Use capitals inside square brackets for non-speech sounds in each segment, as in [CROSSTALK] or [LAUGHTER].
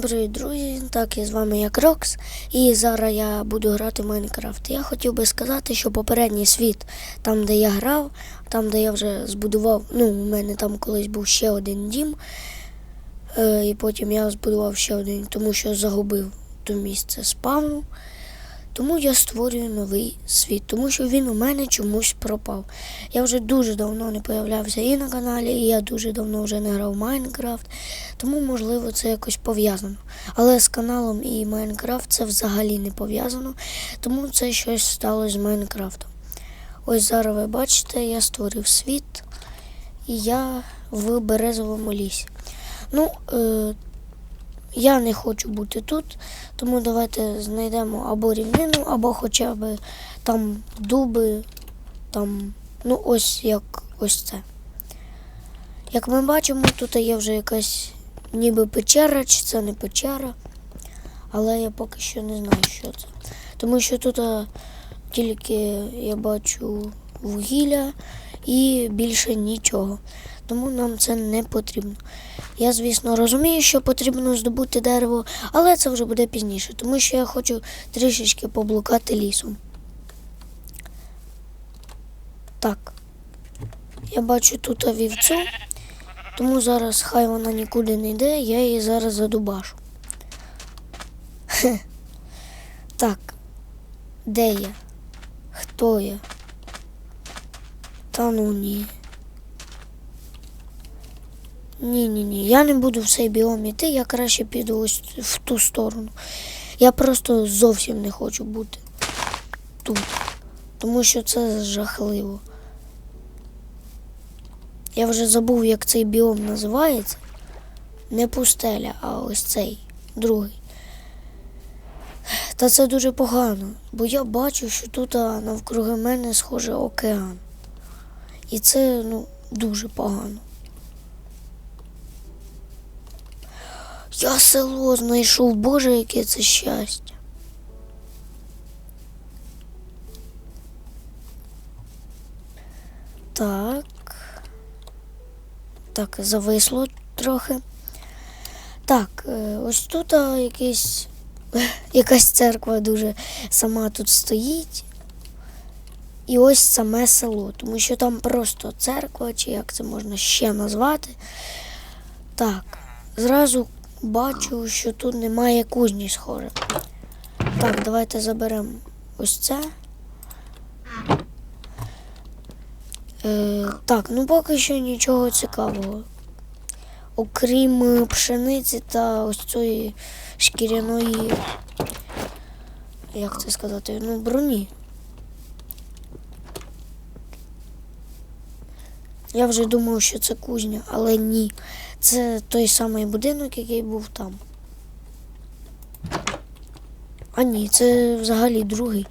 Всім привіт, друзі! Так, я з вами як Рокс, і зараз я буду грати в Майнкрафт. Я хотів би сказати, що попередній світ, там, де я грав, там, де я вже збудував, ну, у мене там колись був ще один дім, е, і потім я збудував ще один, тому що загубив то місце спавну. Тому я створюю новий світ, тому що він у мене чомусь пропав. Я вже дуже давно не появлявся і на каналі, і я дуже давно вже не грав Майнкрафт, тому, можливо, це якось пов'язано. Але з каналом і Майнкрафт це взагалі не пов'язано, тому це щось сталося з Майнкрафтом. Ось зараз ви бачите, я створив світ, і я в березовому лісі. Ну, е, я не хочу бути тут, тому давайте знайдемо або рівнину, або хоча б там дуби, там, ну ось як ось це. Як ми бачимо, тут є вже якась ніби печера, чи це не печера, але я поки що не знаю, що це. Тому що тут тільки я бачу вугілля і більше нічого. Тому нам це не потрібно. Я, звісно, розумію, що потрібно здобути дерево, але це вже буде пізніше, тому що я хочу трішечки поблукати лісом. Так. Я бачу тут вівцю, тому зараз хай вона нікуди не йде, я її зараз задубашу. [LAUGHS] Так. Де я? Хто я? Та ну ні. Ні, ні, ні. Я не буду в цей біом іти, я краще піду ось в ту сторону. Я просто зовсім не хочу бути тут. Тому що це жахливо. Я вже забув, як цей біом називається. Не пустеля, а ось цей другий. Та це дуже погано, бо я бачу, що тут навкруги мене схоже океан. І це ну, дуже погано. Я село знайшов, Боже, яке це щастя. Так. Так, зависло трохи. Так, е, ось тут якийсь, [LAUGHS] якась церква дуже сама тут стоїть. І ось саме село, тому що там просто церква, чи як це можна ще назвати. Так, зразу бачу, що тут немає кузні схоже. Так, давайте заберемо ось це. Е, так, ну поки що нічого цікавого. Окрім е, пшениці та ось цієї шкіряної, як це сказати, ну, броні. Я вже думав, що це кузня, але ні. Це той самий будинок, який був там. А ні, це взагалі другий.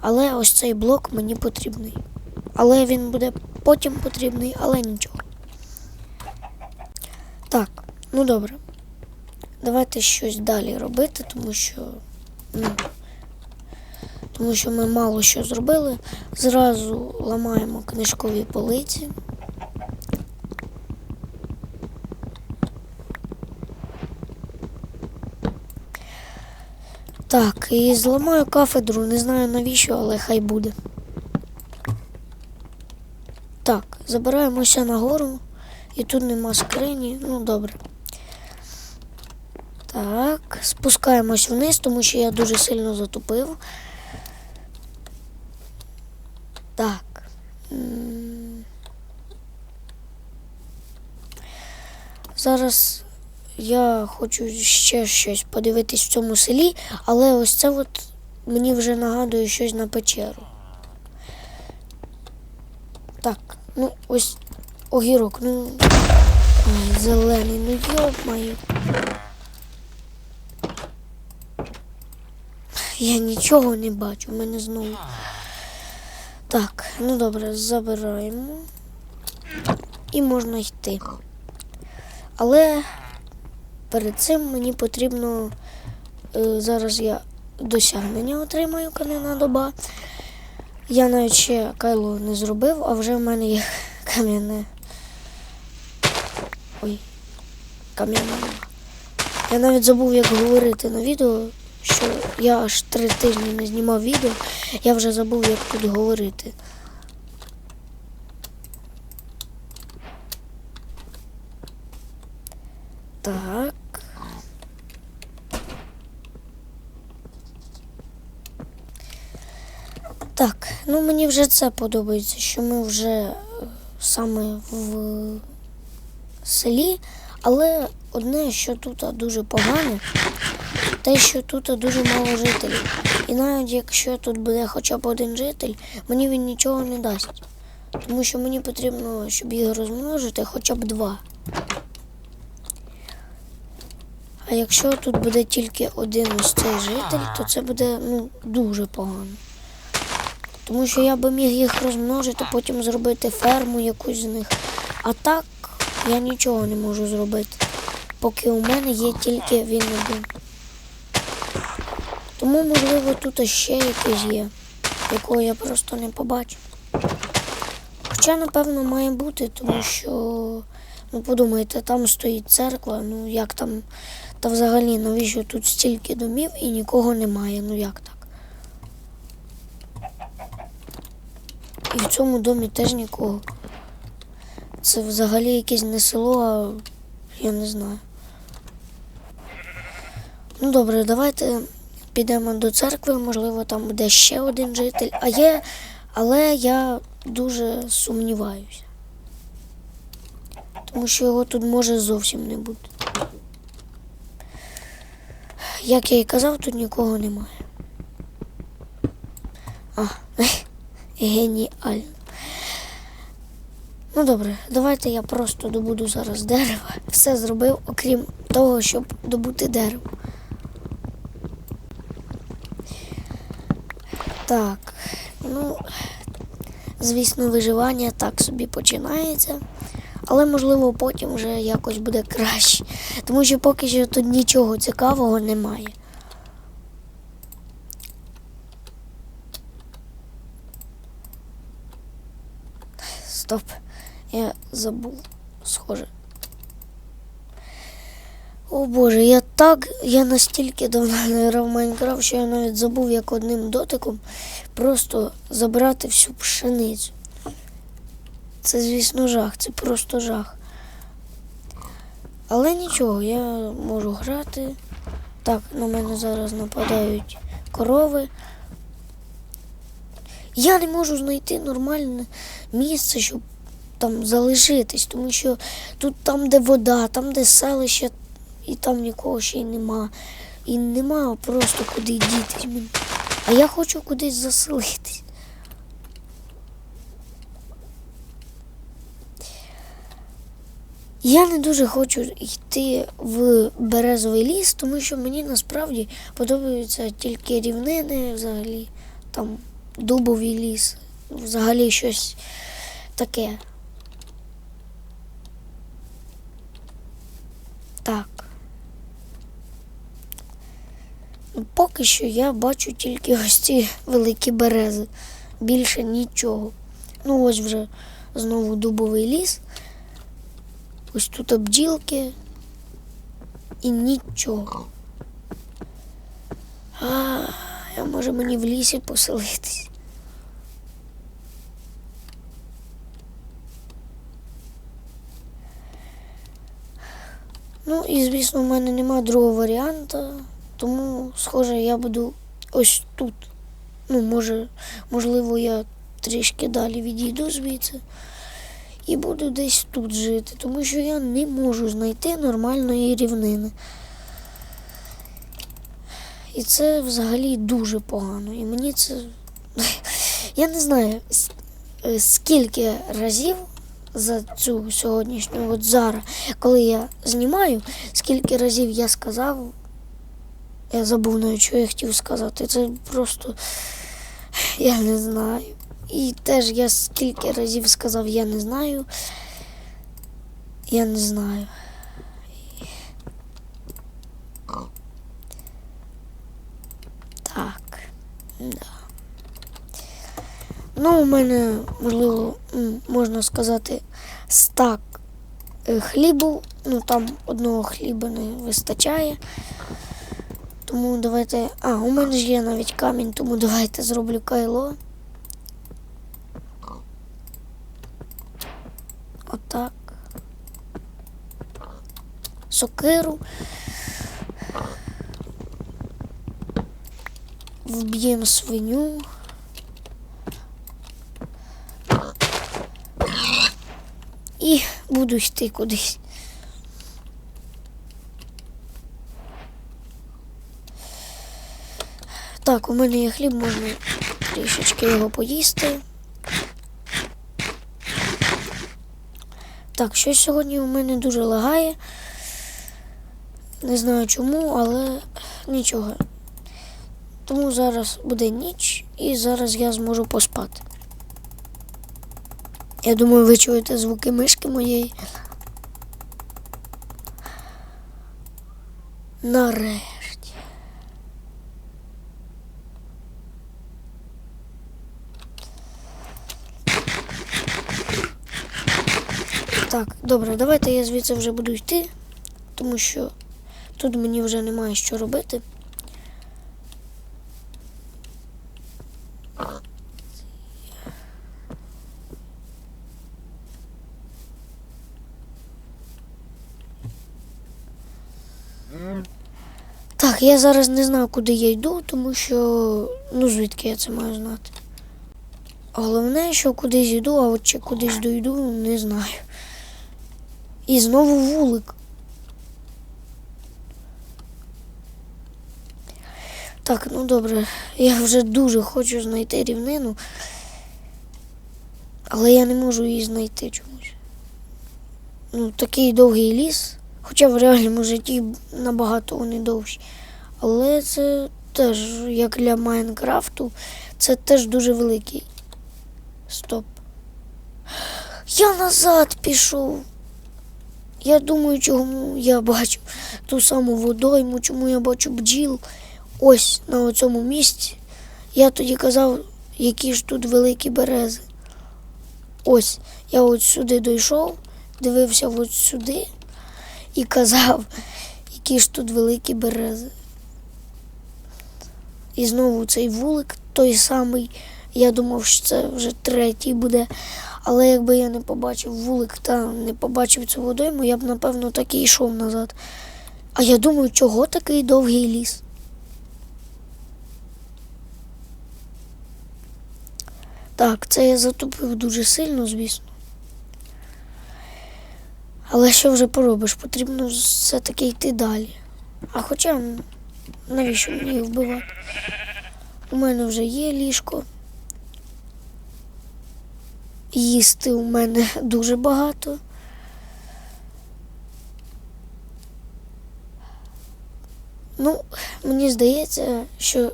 Але ось цей блок мені потрібний. Але він буде потім потрібний, але нічого. Так, ну добре. Давайте щось далі робити, тому що. Ну, тому що ми мало що зробили. Зразу ламаємо книжкові полиці. Так, і зламаю кафедру, не знаю навіщо, але хай буде. Так, забираємося нагору. І тут нема скрині. Ну, добре. Так, спускаємось вниз, тому що я дуже сильно затупив. Так. Зараз я хочу ще щось подивитись в цьому селі, але ось це от мені вже нагадує щось на печеру. Так, ну ось огірок, ну. Ай, зелений, ну йо-моє. Я нічого не бачу, в мене знову. Так, ну добре, забираємо. І можна йти. Але перед цим мені потрібно е, зараз я досягнення отримаю кам'яна доба. Я навіть ще кайло не зробив, а вже в мене є [LAUGHS] кам'яне. Ой, кам'яна. Я навіть забув, як говорити на відео, що я аж три тижні не знімав відео, я вже забув, як тут говорити. Так. Так, ну мені вже це подобається, що ми вже е, саме в селі, але одне, що тут дуже погане, те, що тут дуже мало жителів. І навіть якщо тут буде хоча б один житель, мені він нічого не дасть. Тому що мені потрібно, щоб їх розмножити, хоча б два. А якщо тут буде тільки один ось цей житель, то це буде ну, дуже погано. Тому що я би міг їх розмножити, потім зробити ферму якусь з них. А так я нічого не можу зробити, поки у мене є тільки він один. Тому, можливо, тут ще якийсь є, якого я просто не побачу. Хоча, напевно, має бути, тому що, ну подумайте, там стоїть церква, ну як там, та взагалі навіщо тут стільки домів і нікого немає, ну як так? І в цьому домі теж нікого. Це взагалі якесь не село, а я не знаю. Ну добре, давайте підемо до церкви, можливо, там буде ще один житель. А є, але я дуже сумніваюся. Тому що його тут може зовсім не бути. Як я і казав, тут нікого немає. А, геніально. Ну добре, давайте я просто добуду зараз дерева. Все зробив, окрім того, щоб добути дерево. Так, ну, звісно, виживання так собі починається. Але можливо потім вже якось буде краще. Тому що поки що тут нічого цікавого немає. Стоп. Я забув, схоже. О Боже, я так, я настільки давно [LAUGHS] не грав Майнкрафт, що я навіть забув, як одним дотиком просто забрати всю пшеницю. Це, звісно, жах, це просто жах. Але нічого, я можу грати. Так, на мене зараз нападають корови. Я не можу знайти нормальне місце, щоб там залишитись, тому що тут там, де вода, там, де селище, і там нікого ще й нема. І нема просто куди дітись. А я хочу кудись заселитись. Я не дуже хочу йти в березовий ліс, тому що мені насправді подобаються тільки рівнини, взагалі, там дубовий ліс, взагалі щось таке. Так. Ну, Поки що я бачу тільки ось ці великі берези. Більше нічого. Ну, ось вже знову дубовий ліс. Ось тут бджілки і нічого. А, а може мені в лісі поселитись. Ну і звісно, в мене немає другого варіанта, тому, схоже, я буду ось тут. Ну, може, можливо, я трішки далі відійду звідси і буду десь тут жити, тому що я не можу знайти нормальної рівнини. І це взагалі дуже погано. І мені це. Я не знаю, е, скільки разів за цю сьогоднішню от зараз, коли я знімаю, скільки разів я сказав. Я забув навіть, що я хотів сказати. Це просто я не знаю. І теж я скільки разів сказав, я не знаю. Я не знаю. Так. Да. Ну, у мене, можливо, можна сказати, стак е, хлібу ну там одного хліба не вистачає. Тому давайте. А, у мене ж є навіть камінь, тому давайте зроблю кайло. Отак. Сокиру. Вб'ємо свиню. І буду йти кудись. Так, у мене є хліб, можна трішечки його поїсти. Так, щось сьогодні у мене дуже лагає. Не знаю чому, але нічого. Тому зараз буде ніч і зараз я зможу поспати. Я думаю, ви чуєте звуки мишки моєї. Нарешті. Так, добре, давайте я звідси вже буду йти, тому що тут мені вже немає що робити. Я зараз не знаю, куди я йду, тому що ну звідки я це маю знати. Головне, що кудись йду, а от чи кудись дойду, не знаю. І знову вулик. Так, ну добре, я вже дуже хочу знайти рівнину, але я не можу її знайти чомусь. Ну, такий довгий ліс, хоча в реальному житті набагато вони довші. Але це теж, як для Майнкрафту, це теж дуже великий. Стоп. Я назад пішов. Я думаю, чому я бачу ту саму водойму, чому я бачу бджіл. Ось на цьому місці. Я тоді казав, які ж тут великі берези. Ось, я от сюди дійшов, дивився от сюди і казав, які ж тут великі берези. І знову цей вулик, той самий. Я думав, що це вже третій буде. Але якби я не побачив вулик та не побачив цю водойму, я б напевно так і йшов назад. А я думаю, чого такий довгий ліс? Так, це я затупив дуже сильно, звісно. Але що вже поробиш? Потрібно все-таки йти далі. А хоча навіщо мені їх вбивати? У мене вже є ліжко. Їсти у мене дуже багато. Ну, мені здається, що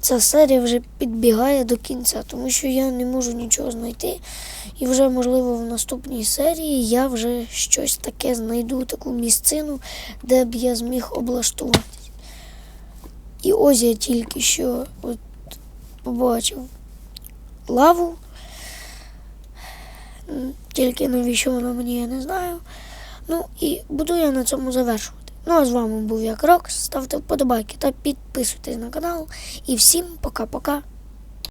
ця серія вже підбігає до кінця, тому що я не можу нічого знайти. І вже, можливо, в наступній серії я вже щось таке знайду, таку місцину, де б я зміг облаштуватись. І ось я тільки що от побачив лаву. Тільки навіщо вона мені, я не знаю. Ну і буду я на цьому завершувати. Ну а з вами був я Крокс. Ставте вподобайки та підписуйтесь на канал. І всім пока-пока.